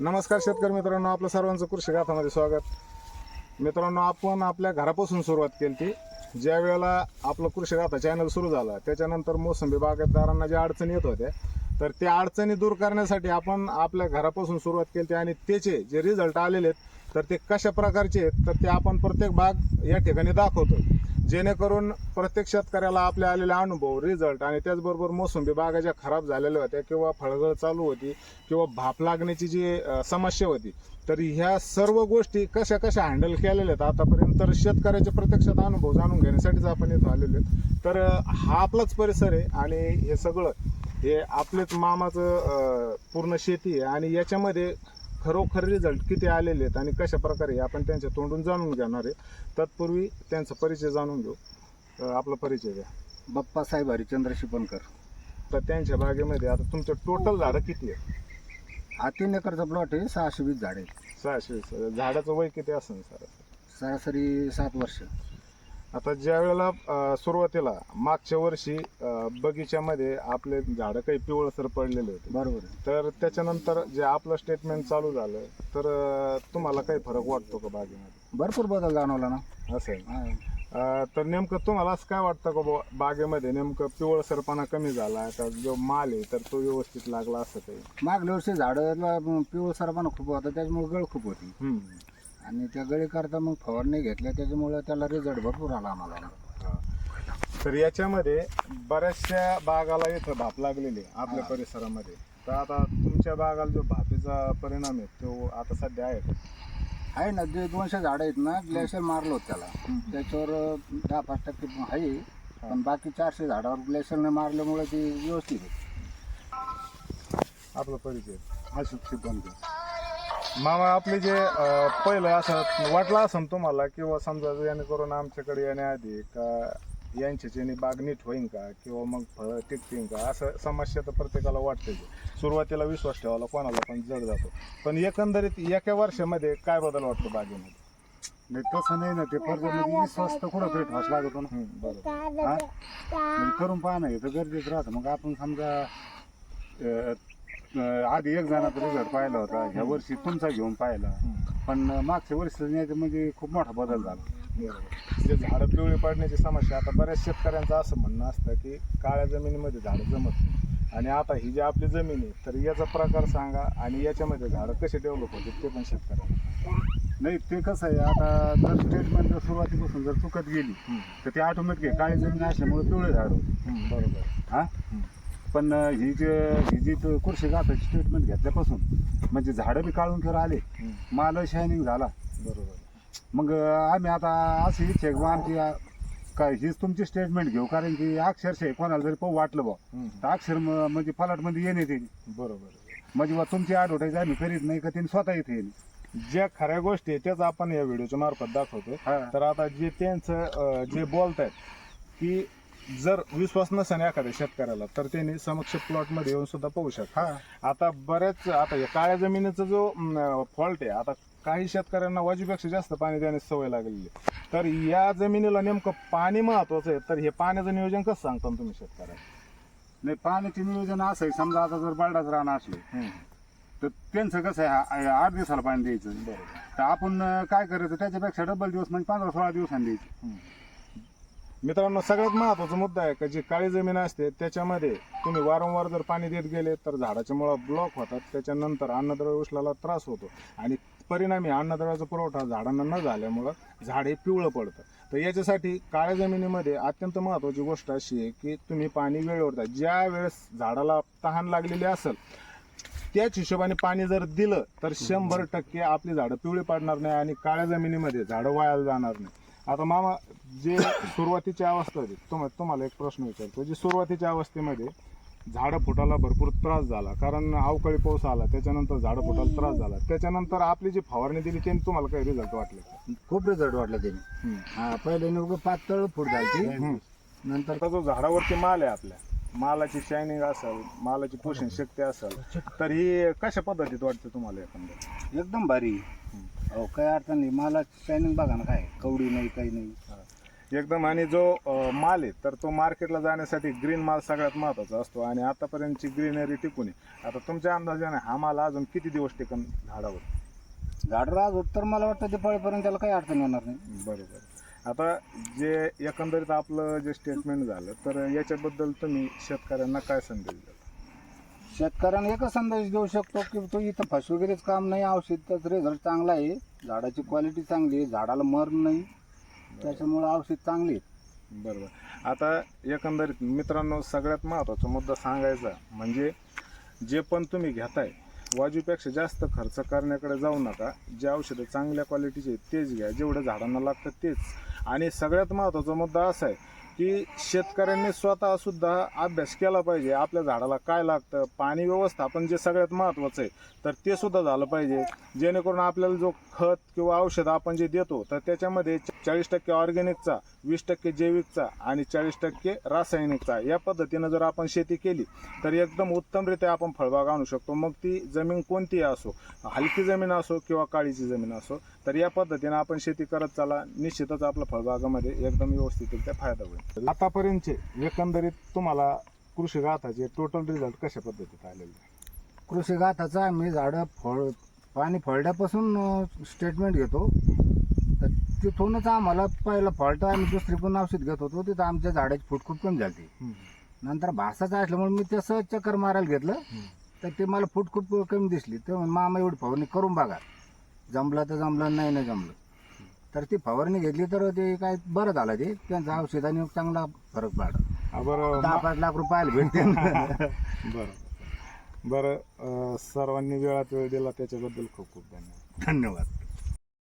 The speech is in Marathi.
नमस्कार शेतकरी मित्रांनो आपलं सर्वांचं कृषी गाथामध्ये स्वागत. मित्रांनो आपण आपल्या घरापासून सुरुवात केली ती ज्या वेळेला आपलं कृषी गाथा चॅनल सुरू झाला त्याच्यानंतर मोसंबी बागायतदारांना ज्या अडचणी येत होत्या तर त्या अडचणी दूर करण्यासाठी आपण आपल्या घरापासून सुरुवात केली आणि त्याचे जे रिझल्ट आलेले आहेत तर ते कशा प्रकारचे आहेत तर ते आपण प्रत्येक भाग या ठिकाणी दाखवतो जेणेकरून प्रत्येक शेतकऱ्याला आपल्या आलेले अनुभव रिझल्ट आणि त्याचबरोबर मोसंबी बागा ज्या खराब झालेल्या होत्या किंवा फळगळ चालू होती किंवा भाप लागण्याची जी समस्या होती तर ह्या सर्व गोष्टी कशा कशा हँडल केलेल्या आहेत आतापर्यंत तर शेतकऱ्याचे प्रत्यक्षात अनुभव जाणून घेण्यासाठीच आपण इथं आलेलो तर हा आपलाच परिसर आहे आणि हे सगळं हे आपलेच मामाचं पूर्ण शेती आहे आणि याच्यामध्ये खरोखर रिझल्ट किती आलेले आहेत आणि कशा प्रकारे आपण त्यांच्या तोंडून जाणून घेणार आहे तत्पूर्वी त्यांचा परिचय जाणून घेऊ. आपला परिचय द्या. बाप्पासाहेब हरिचंद्र शिपणकर. तर त्यांच्या बागेमध्ये आता तुमचं टोटल झाडं किती आहे हा तीन एकरचा प्लॉट आहे सहाशे वीस झाडे सहाशे वीस. झाडाचं वय किती असेल सर? सरासरी सात वर्ष. आता ज्या वेळेला सुरुवातीला मागच्या वर्षी बगीच्यामध्ये आपले झाडं काही पिवळसर पडलेले होते. बरोबर. तर त्याच्यानंतर जे आपलं स्टेटमेंट चालू झालं तर तुम्हाला काही फरक वाटतो का बागेमध्ये? भरपूर बदल जाणवला ना. असं तर नेमकं तुम्हाला असं काय वाटतं का बागेमध्ये नेमकं पिवळसरपणा कमी झाला का जो माल आहे तर तो व्यवस्थित लागला असं काही? मागल्या वर्षी झाडाला पिवळसरपणा खूप होता त्याच्यामुळे गळ खूप होती. आणि त्या गळीकरता मग फवारणी घेतल्या त्याच्यामुळे त्याला रिझल्ट भरपूर आला आम्हाला. तर याच्यामध्ये बऱ्याचशा बागाला इथं भाप लागलेली आहे आपल्या. परिसरामध्ये. तर आता तुमच्या बागाला जो भापीचा परिणाम आहे तो आता सध्या आहे का? आहे ना जे दोनशे झाडं आहेत ना ग्लेशियर मारलं होतं त्याला. त्याच्यावर दहा पाच टक्के आहे पण बाकी चारशे झाडावर ग्लेशियरने मारल्यामुळे ती व्यवस्थित आहे. आपला परिचय. अशोक शिपणकर मामा आपले जे अं, पहिलं असं वाटलं असं तुम्हाला किंवा समजा जेणेकरून आमच्याकडे येण्याआधी का यांच्याच्याने बाग नीट होईन का किंवा मग फळं टिकतील का? असं समस्या तर प्रत्येकाला वाटते. सुरुवातीला विश्वास ठेवायला कोणाला पण जड जातो. पण एकंदरीत एका वर्षामध्ये काय बदल वाटतो बागेमध्ये? नाही तसं नाही ना. ते म्हणजे विश्वास तर कुठं तरी ठोस लागतो ना. बरोबर. हा? म्हणजे करून पाहणं हे तर गरजेचं राहतं. मग आपण समजा अं, अं, आधी एक जणाचा रिझल्ट पाहिला होता. ह्या वर्षी तुमचा घेऊन पाहिला. पण मागच्या वर्षी म्हणजे खूप मोठा बदल झाला. बरोबर. जे झाडं पिवळी पडण्याची समस्या आता बऱ्याच शेतकऱ्यांचं असं म्हणणं असतं की काळ्या जमिनीमध्ये झाडं जमत नाही. आणि आता ही जी आपली जमीन आहे तर याचा प्रकार सांगा आणि याच्यामध्ये झाडं कसे डेव्हलप होते ते पण शेतकऱ्यांना. नाही ते कसं आहे आता जर स्टेटमेंट जर सुरुवातीपासून जर चुकत गेली तर ते ऑटोमॅटिक काळी जमीन असल्यामुळे पिवळे झाड होते हम्म, बरोबर. हा? पण ही जे ही जी गाथाची स्टेटमेंट घेतल्यापासून म्हणजे झाडं बी काढून खेळ आले माल शायनिंग झाला. बरोबर. मग आम्ही आता अशी इच्छा आहे आमची काय हीच तुमची स्टेटमेंट घेऊ कारण की अक्षरशः कोणाला जरी पाहू वाटलं बा तर अक्षर म्हणजे फलाटमध्ये येणे ते. बरोबर. म्हणजे बा तुमची ॲडव्हर्टाईज आम्ही करीत नाही का त्यांनी स्वतः इथे येईल ज्या खऱ्या गोष्टी आहेत त्याच आपण या व्हिडिओच्या मार्फत दाखवतो. तर आता जे त्यांचं अं, जे बोलतायत की जर विश्वास नसेल एखाद्या शेतकऱ्याला तर त्यांनी समक्ष प्लॉटमध्ये येऊन सुद्धा पाहू शकता. हा. आता बऱ्याच आता या काळ्या जमिनीचा जो फॉल्ट आहे आता काही शेतकऱ्यांना वाजूपेक्षा जास्त पाणी देण्याची सवय लागलेली आहे. तर या जमिनीला नेमकं पाणी महत्वाचं आहे तर हे पाण्याचं नियोजन कसं सांगता तुम्ही शेतकऱ्यांना? नाही पाण्याचे नियोजन असं आहे समजा आता जर बालडाच राहणं असले तर त्यांचं कसं आहे आ- आठ दिवसाला पाणी द्यायचं. बरोबर. तर आपण काय करायचं त्याच्यापेक्षा डबल दिवस म्हणजे पंधरा सोळा दिवसांनी द्यायचं. मित्रांनो सगळ्यात महत्त्वाचा मुद्दा आहे का जी काळी जमीन असते त्याच्यामध्ये तुम्ही वारंवार जर पाणी देत गेले तर झाडाच्या मुळा ब्लॉक होतात. त्याच्यानंतर अन्नद्रव्य उचलाला त्रास होतो. आणि परिणामी अन्नद्रव्याचा पुरवठा झाडांना न झाल्यामुळं झाड हे पिवळं पडतं. तर याच्यासाठी काळ्या जमिनीमध्ये अत्यंत महत्वाची गोष्ट अशी आहे की तुम्ही पाणी वेळेवर द्या. ज्या वेळेस झाडाला तहान लागलेली असेल त्याच हिशोबाने पाणी जर दिलं तर शंभर टक्के आपली झाडं पिवळी पडणार नाही आणि काळ्या जमिनीमध्ये झाडं वायाला जाणार नाही. आता मामा जे सुरुवातीची अवस्था होती तुम तुम्हाला एक प्रश्न विचारतो. जी सुरुवातीच्या अवस्थेमध्ये झाडं फुटायला भरपूर त्रास झाला. कारण अवकाळी पाऊस आला त्याच्यानंतर झाडं फुटायला त्रास झाला. त्याच्यानंतर आपली जी फवारणी दिली त्यांनी तुम्हाला काही रिझल्ट वाटले का? खूप रिझल्ट वाटला त्यांनी. हा पहिले नेमकं पातळ फूट झाली. नंतर आता जो झाडावरती माल आहे आपल्या मालाची शायनिंग असेल मालाची पोषण शक्ती असेल तर ही कशा पद्धतीत वाटते तुम्हाला एकंदर एकदम भारी. हो काय अडचण नाही. मला शायनिंग बघा ना काय. कवडी नाही काही नाही. एकदम आणि जो अं, माल आहे तर तो मार्केटला जाण्यासाठी ग्रीन माल सगळ्यात महत्त्वाचा असतो. आणि आतापर्यंतची ग्रीनरी टिकून आहे. आता तुमच्या अंदाजाने हा माल अजून किती दिवस टिकन झाडावर? झाड राज होत तर मला वाटतं दिपाळीपर्यंत त्याला काही अडचण येणार नाही. बरोबर. आता जे एकंदरीत आपलं जे स्टेटमेंट झालं तर याच्याबद्दल तुम्ही शेतकऱ्यांना काय संदेश द्याल? शेतकऱ्यांना एकच संदेश देऊ शकतो की तो इथं फस वगैरेच काम नाही औषधाचा रिझल्ट चांगला आहे. झाडाची क्वालिटी चांगली आहे झाडाला मर नाही. त्याच्यामुळे औषध चांगली आहे. बरोबर. आता एकंदरीत मित्रांनो सगळ्यात महत्त्वाचा मुद्दा सांगायचा म्हणजे जे पण तुम्ही घेताय वाजूपेक्षा जास्त खर्च करण्याकडे जाऊ नका. जे औषधं चांगल्या क्वालिटीचे आहेत तेच घ्या. जेवढं झाडांना लागतं तेच. आणि सगळ्यात महत्त्वाचा मुद्दा असा आहे की शेतकऱ्यांनी स्वतः सुद्धा अभ्यास केला पाहिजे. आपल्या झाडाला काय लागतं पाणी व्यवस्थापन जे सगळ्यात महत्त्वाचं आहे तर ते सुद्धा झालं पाहिजे. जेणेकरून आपल्याला जो खत किंवा औषध आपण जे देतो तर त्याच्यामध्ये चाळीस टक्के ऑर्गॅनिकचा वीस टक्के जैविकचा आणि चाळीस टक्के रासायनिकचा. या पद्धतीनं जर आपण शेती केली तर एकदम उत्तमरित्या आपण फळबाग आणू शकतो. मग ती जमीन कोणतीही असो हलकी जमीन असो किंवा काळीची जमीन असो तर या पद्धतीनं आपण शेती करत चाला निश्चितच आपल्या फळबागामध्ये एकदम व्यवस्थितरित्या फायदा होईल. आतापर्यंतचे एकंदरीत तुम्हाला कृषी गाथाचे टोटल रिझल्ट कशा पद्धतीत आलेले कृषी गाथाचा आम्ही झाडं फळ पाणी फळड्यापासून स्टेटमेंट घेतो. तर तिथूनच आम्हाला पहिलं फळतं आम्ही दुसरी पण औषध घेत होतो. तिथं आमच्या झाडाची फूट खूप कमी झाली. नंतर भासाचं असल्यामुळे मी तसं चक्कर मारायला घेतलं. तर ते मला फूट खूप कमी दिसली. ते म्हणे, मामा एवढी फवारणी करून बघा. जमलं तर जमलं नाही नाही जमलं. तर ती फवारणी घेतली तर ते काय बरं झालं ते. त्यांचं औषधाने चांगला फरक पडला. बरं. दहा पाच लाख रुपयाला भेटते बरं. बरं सर्वांनी वेळात वेळ दिला त्याच्याबद्दल खूप खूप धन्यवाद. धन्यवाद.